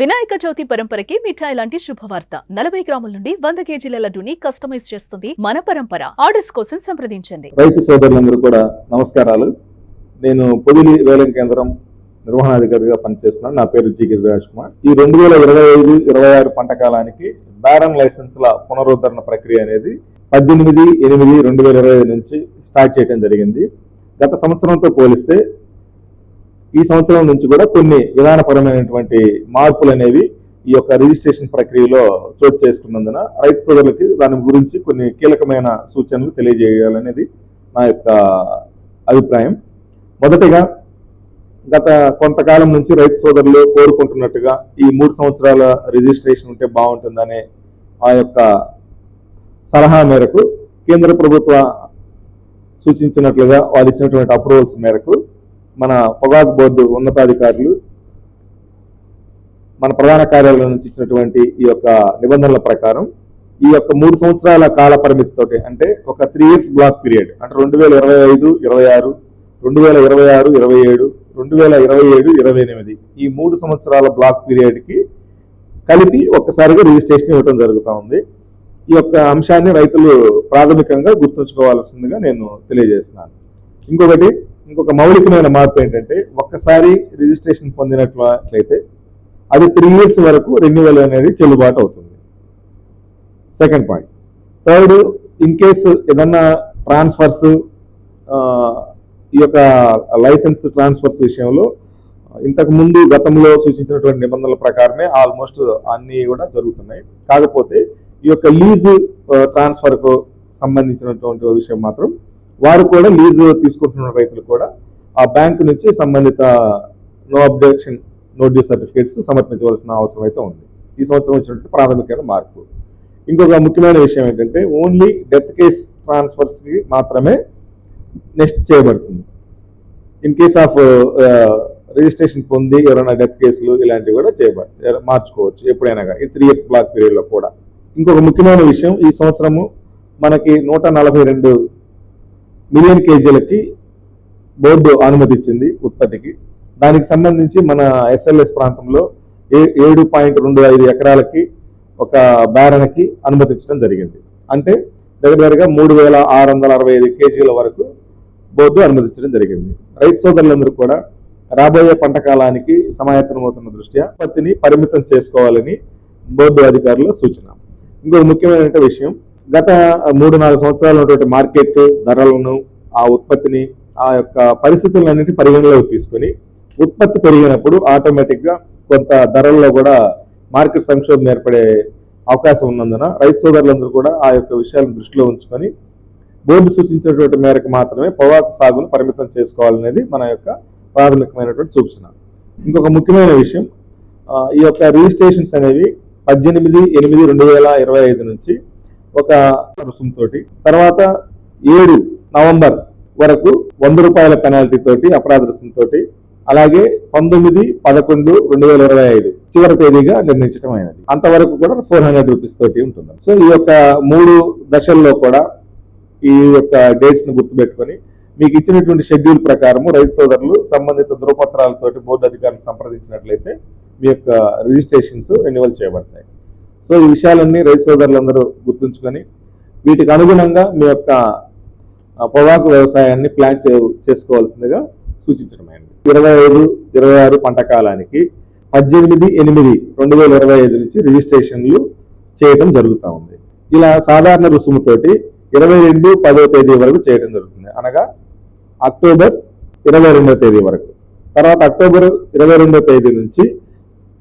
వినాయక చవితి పరంపరకి మిఠాయి లాంటి శుభవార్త. నలభై గ్రాముల నుండి వంద కేజీల లడ్డూని కస్టమైజ్ చేస్తుంది మన పరంపర. ఆర్డర్స్ కోసం సంప్రదించండి. రైతు సోదరులందరూ కూడా నమస్కారాలు. నేను పొదిలి వేలం కేంద్రం నిర్వహణాధికారిగా పనిచేస్తున్నాను. నా పేరు జి. గిరిరాజ్ కుమార్. ఈ రెండు వేల ఇరవై ఐదు ఇరవై ఆరు పంట కాలానికి బ్యారన్ లైసెన్స్ల పునరుద్ధరణ ప్రక్రియ అనేది పద్దెనిమిది ఎనిమిది రెండు వేల ఇరవై ఐదు నుంచి స్టార్ట్ చేయడం జరిగింది. గత సంవత్సరంతో పోలిస్తే ఈ సంవత్సరం నుంచి కూడా కొన్ని విధానపరమైనటువంటి మార్పులు అనేవి ఈ యొక్క రిజిస్ట్రేషన్ ప్రక్రియలో చోటు చేసుకున్నందున రైతు సోదరులకి దాని గురించి కొన్ని కీలకమైన సూచనలు తెలియజేయాలనేది నా యొక్క అభిప్రాయం. మొదటిగా గత కొంతకాలం నుంచి రైతు సోదరులు కోరుకుంటున్నట్టుగా ఈ మూడు సంవత్సరాల రిజిస్ట్రేషన్ ఉంటే బాగుంటుందనే ఆ యొక్క సలహా మేరకు కేంద్ర ప్రభుత్వ సూచించినట్లుగా వారు ఇచ్చినటువంటి అప్రూవల్స్ మేరకు మన పొగాకు బోర్డు ఉన్నతాధికారులు మన ప్రధాన కార్యాలయం నుంచి ఇచ్చినటువంటి ఈ యొక్క నిబంధనల ప్రకారం ఈ యొక్క మూడు సంవత్సరాల కాల పరిమితితోటి అంటే ఒక త్రీ ఇయర్స్ బ్లాక్ పీరియడ్ అంటే రెండు వేల ఇరవై ఐదు ఇరవై ఆరు రెండు వేల ఇరవై ఆరు ఇరవై ఏడు రెండు వేల ఇరవై ఏడు ఇరవై ఎనిమిది ఈ మూడు సంవత్సరాల బ్లాక్ పీరియడ్కి కలిపి ఒక్కసారిగా రిజిస్ట్రేషన్ ఇవ్వడం జరుగుతూ ఉంది. ఈ యొక్క అంశాన్ని రైతులు ప్రాథమికంగా గుర్తుంచుకోవాల్సిందిగా నేను తెలియజేస్తున్నాను. ఇంకొకటి ఇంకొక మౌలికమైన మార్పు ఏంటంటే ఒక్కసారి రిజిస్ట్రేషన్ పొందినట్లయితే అది త్రీ ఇయర్స్ వరకు రెన్యువల్ అనేది చెల్లుబాటు అవుతుంది. Second point third in case ఏదన్నా ట్రాన్స్ఫర్స్ ఈ యొక్క లైసెన్స్ ట్రాన్స్ఫర్స్ విషయంలో ఇంతకు ముందు గతంలో సూచించినటువంటి నిబంధనల ప్రకారమే ఆల్మోస్ట్ అన్నీ కూడా జరుగుతున్నాయి. కాకపోతే ఈ యొక్క లీజు ట్రాన్స్ఫర్కు సంబంధించినటువంటి విషయం మాత్రం వారు కూడా లీజు తీసుకుంటున్న రైతులు కూడా ఆ బ్యాంకు నుంచి సంబంధిత no objection no due certificates సమర్పించవలసిన అవసరం అయితే ఉంది. ఈ సంవత్సరం వచ్చినట్టు ప్రాథమికమైన మార్పు. ఇంకొక ముఖ్యమైన విషయం ఏంటంటే ఓన్లీ డెత్ కేస్ ట్రాన్స్ఫర్స్కి మాత్రమే నెక్స్ట్ చేయబడుతుంది. ఇన్ కేస్ ఆఫ్ రిజిస్ట్రేషన్ పొంది ఎవరైనా డెత్ కేసులు ఇలాంటివి కూడా చేయబడి మార్చుకోవచ్చు ఎప్పుడైనా కానీ. ఈ త్రీ ఇయర్స్ బ్లాక్ పీరియడ్లో కూడా. ఇంకొక ముఖ్యమైన విషయం ఈ సంవత్సరము మనకి నూట నలభై రెండు మిలియన్ కేజీలకి బోర్డు అనుమతి ఇచ్చింది ఉత్పత్తికి. దానికి సంబంధించి మన ఎస్ఎల్ఎస్ ప్రాంతంలో ఏ ఏడు పాయింట్ రెండు ఐదు ఎకరాలకి ఒక బేరన్కి అనుమతించడం జరిగింది. అంటే దగ్గర దగ్గరగా మూడు వేల ఆరు వందల అరవై ఐదు కేజీల వరకు బోర్డు అనుమతించడం జరిగింది. రైతు సోదరులందరూ కూడా రాబోయే పంట కాలానికి సమాయత్తమవుతున్న దృష్ట్యా ఉత్పత్తిని పరిమితం చేసుకోవాలని బోర్డు అధికారుల సూచన. ఇంకో ముఖ్యమైన విషయం గత మూడు నాలుగు సంవత్సరాలు ఉన్నటువంటి మార్కెట్ ధరలను ఆ ఉత్పత్తిని ఆ యొక్క పరిస్థితులన్నింటి పరిగణలోకి తీసుకొని ఉత్పత్తి పెరిగినప్పుడు ఆటోమేటిక్గా కొంత ధరల్లో కూడా మార్కెట్ సంక్షోభం ఏర్పడే అవకాశం ఉన్నందున రైతు సోదరులందరూ కూడా ఆ యొక్క విషయాలను దృష్టిలో ఉంచుకొని బోర్డు సూచించినటువంటి మేరకు మాత్రమే పొగాకు సాగును పరిమితం చేసుకోవాలనేది మన యొక్క ప్రాథమికమైనటువంటి సూచన. ఇంకొక ముఖ్యమైన విషయం ఈ యొక్క రిజిస్ట్రేషన్స్ అనేవి పద్దెనిమిది ఎనిమిది రెండు వేల ఇరవై ఐదు నుంచి ఒక రుసుముతో తర్వాత ఏడు నవంబర్ వరకు వంద రూపాయల పెనాల్టీ తోటి అపరాధ రుసుముతో అలాగే పంతొమ్మిది పదకొండు రెండు వేల ఇరవై ఐదు చివరి తేదీగా నిర్ణయించడం అయినది. అంతవరకు కూడా ఫోర్ హండ్రెడ్ రూపీస్ తోటి ఉంటుంది. సో ఈ యొక్క మూడు దశల్లో కూడా ఈ యొక్క డేట్స్ను గుర్తుపెట్టుకొని మీకు ఇచ్చినటువంటి షెడ్యూల్ ప్రకారము రైతు సోదరులు సంబంధిత ధృవపత్రాలతోటి బోర్డు అధికారులు సంప్రదించినట్లయితే మీ యొక్క రిజిస్ట్రేషన్స్ రెన్యువల్ చేయబడతాయి. సో ఈ విషయాలన్నీ రైతు సోదరులందరూ గుర్తుంచుకొని వీటికి అనుగుణంగా మీ యొక్క పొగాకు వ్యవసాయాన్ని ప్లాన్ చేసుకోవాల్సిందిగా సూచించడమైంది. ఇరవై ఐదు ఇరవై ఆరు పంట కాలానికి పద్దెనిమిది ఎనిమిది రెండు వేల ఇరవై ఐదు నుంచి రిజిస్ట్రేషన్లు చేయడం జరుగుతూ ఉంది. ఇలా సాధారణ రుసుముతోటి ఇరవై రెండు పదో తేదీ వరకు చేయడం జరుగుతుంది. అనగా అక్టోబర్ ఇరవై రెండో తేదీ వరకు. తర్వాత అక్టోబర్ ఇరవై రెండో తేదీ నుంచి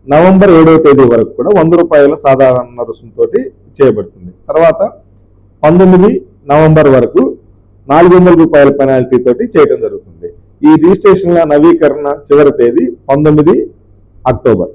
నవంబర్ ఏడవ తేదీ వరకు కూడా వంద రూపాయల సాధారణ రుసుముతో చేయబడుతుంది. తర్వాత పంతొమ్మిది నవంబర్ వరకు నాలుగు వందల రూపాయల పెనాల్టీ తోటి చేయడం జరుగుతుంది. ఈ రిజిస్ట్రేషన్ల నవీకరణ చివరి తేదీ పంతొమ్మిది అక్టోబర్.